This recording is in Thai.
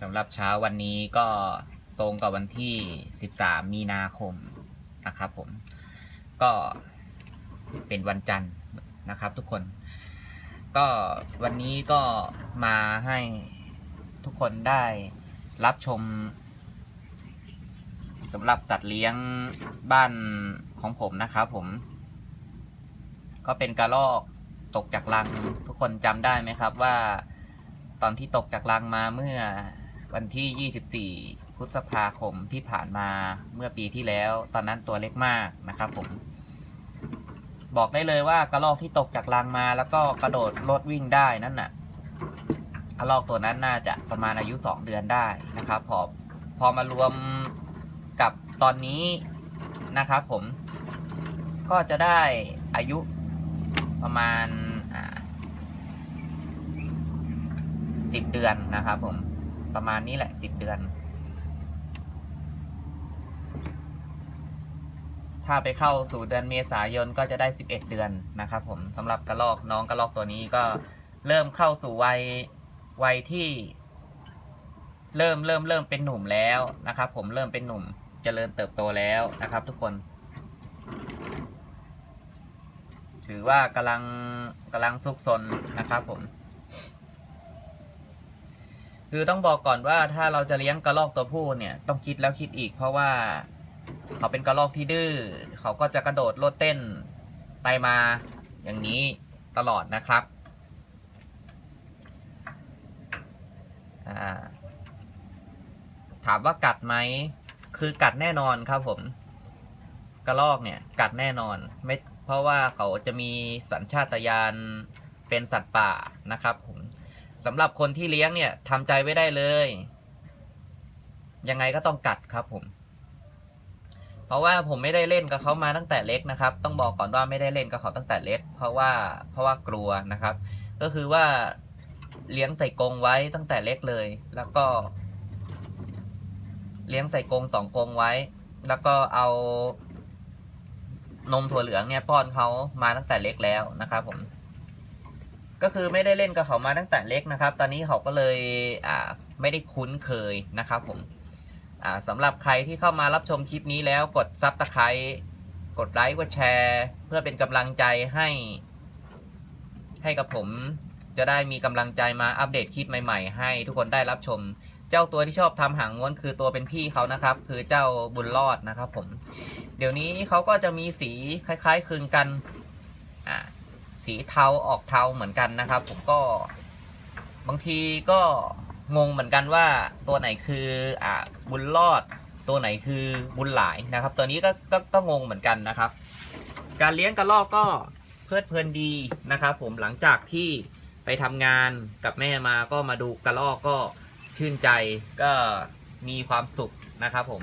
สำหรับเช้าวันนี้ก็ตรงกับวันที่ 13 มีนาคมนะครับผม ก็เป็นวันจันทร์นะครับทุกคน ก็วันนี้ก็มาให้ทุกคนได้รับชมสำหรับสัตว์เลี้ยงบ้านของผมนะครับผม ก็เป็นกระรอกตกจากรังทุกคนจำได้ไหมครับว่าตอนที่ตกจากรังมาเมื่อ วันที่ 24 พฤษภาคมที่ผ่านมาเมื่อปีที่แล้ว ตอนนั้นตัวเล็กมากนะครับผม บอกได้เลยว่ากระรอกที่ตกจากรังมา แล้วก็กระโดดรถวิ่งได้นั่นน่ะกระรอกตัวนั้นน่าจะประมาณอายุ 2 เดือนได้นะครับพอพอมารวมกับตอนนี้นะครับผม ก็จะได้อายุประมาณสิบเดือนนะครับผม ประมาณนี้แหละสิบเดือน ถ้าไปเข้าสู่เดือนเมษายนก็จะได้สิบเอ็ดเดือนนะครับผมสำหรับกระลอกน้องกระลอกตัวนี้ก็เริ่มเข้าสู่วัยวัยที่ เริ่มเริ่มเริ่มเป็นหนุ่มแล้วนะครับ ผมเริ่มเป็นหนุ่มเจริญเติบโตแล้วนะครับ ทุกคน ถือว่ากำลังกำลังซุกซนนะครับผม คือต้องบอกก่อนว่าถ้าเราจะเลี้ยงกระรอกตัวผู้เนี่ยต้องคิดแล้วคิดอีก เพราะว่าเขาเป็นกระรอกที่ดื้อเขาก็จะกระโดดโลดเต้นไปมาอย่างนี้ตลอดนะครับถามว่ากัดไหมคือกัดแน่นอนครับผมกระรอกเนี่ยกัดแน่นอนไม่เพราะว่าเขาจะมีสัญชาตญาณเป็นสัตว์ป่านะครับผม สำหรับคนที่เลี้ยงเนี่ยทำใจไว้ได้เลย ยังไงก็ต้องกัดครับผม เพราะว่าผมไม่ได้เล่นกับเขามาตั้งแต่เล็กนะครับ ต้องบอกก่อนว่าไม่ได้เล่นกับเขาตั้งแต่เล็ก เพราะว่าเพราะว่ากลัวนะครับ ก็คือว่าเลี้ยงใส่กรงไว้ตั้งแต่เล็กเลย แล้วก็ เลี้ยงใส่กรงสองกรงไว้ แล้วก็เอา นมถั่วเหลืองเนี่ยป้อนเขามาตั้งแต่เล็กแล้วนะครับผม ก็คือไม่ได้เล่นกับเขามาตั้งแต่เล็กนะครับ ตอนนี้เขาก็เลยอ่าไม่ได้คุ้นเคยนะครับผมอ่าสำหรับใครที่เข้ามารับชมคลิปนี้แล้วกดซับตะไคร้กดไลค์กดแชร์ เพื่อเป็นกำลังใจให้ ให้กับผมจะได้มีกำลังใจมาอัปเดตคลิปใหม่ๆ ให้ทุกคนได้รับชม เจ้าตัวที่ชอบทำหางม้วนคือตัวเป็นพี่เขานะครับ คือเจ้าบุญรอดนะครับผม เดี๋ยวนี้เขาก็จะมีสีคล้ายๆคลึงกันอ่า สีเทาออกเทาเหมือนกันนะครับ ผมก็บางทีก็งงเหมือนกันว่าตัวไหนคืออ่าบุญรอด ตัวไหนคือบุญหลายนะครับ ตัวนี้ก็ก็ก็งงเหมือนกันนะครับ การเลี้ยงกระรอกก็เพลิดเพลินดีนะครับ ผมหลังจากที่ไปทำงานกับแม่มาก็มาดูกระรอกก็ชื่นใจก็มีความสุขนะครับผม